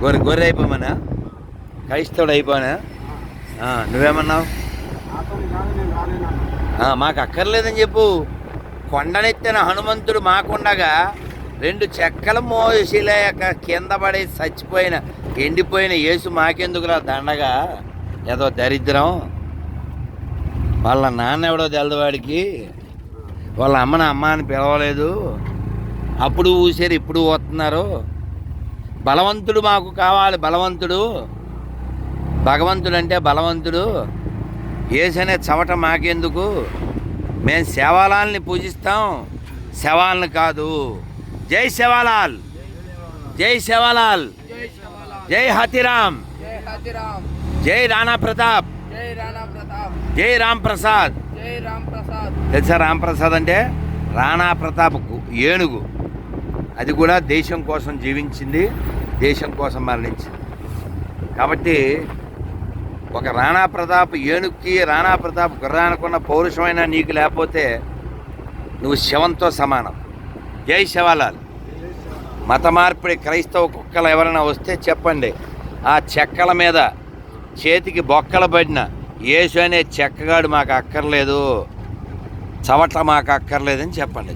గొర్రె గొర్రె అయిపోమనా? క్రైస్తవుడు అయిపోనా? నువ్వేమన్నావు? మాకు అక్కర్లేదని చెప్పు. కొండనెత్తిన హనుమంతుడు మాకుండగా రెండు చెక్కల మోసిలేక కింద పడి చచ్చిపోయిన ఎండిపోయిన యేసు మాకెందుకురా దండగా? ఏదో దరిద్రం. వాళ్ళ నాన్న ఎవడో తెలదు వాడికి. వాళ్ళ అమ్మని అమ్మ అని పిలవలేదు. అప్పుడు ఊసారు ఇప్పుడు పోతున్నారు బలవంతుడు మాకు కావాలి బలవంతుడు. భగవంతుడు అంటే బలవంతుడు. ఏసనే చవట మాకెందుకు? మేము శవాలాల్ని పూజిస్తాం. శవాలను కాదు. జై శవాలాల్. జై శవాలాల్. జై హతిరామ్. జై హతిరామ్ జై రాణా ప్రతాప్ జై రామ్ ప్రసాద్. తెలుసా రామ్ ప్రసాద్ అంటే? రాణా ప్రతాప్ ఏనుగు. అది కూడా దేశం కోసం జీవించింది దేశం కోసం మరణించింది. కాబట్టి ఒక రాణా ప్రతాప్ ఏనుక్కి రాణా ప్రతాప్ గుర్రానుకున్న పౌరుషమైన నీకు లేకపోతే నువ్వు శవంతో సమానం. జై శివాలాల్. మత మార్పిడి క్రైస్తవ కుక్కలు ఎవరైనా వస్తే చెప్పండి ఆ చెక్కల మీద చేతికి బొక్కలు పడిన యేసు అనే చెక్కగాడు మాకు అక్కర్లేదు చవట్ల మాకు అక్కర్లేదని చెప్పండి.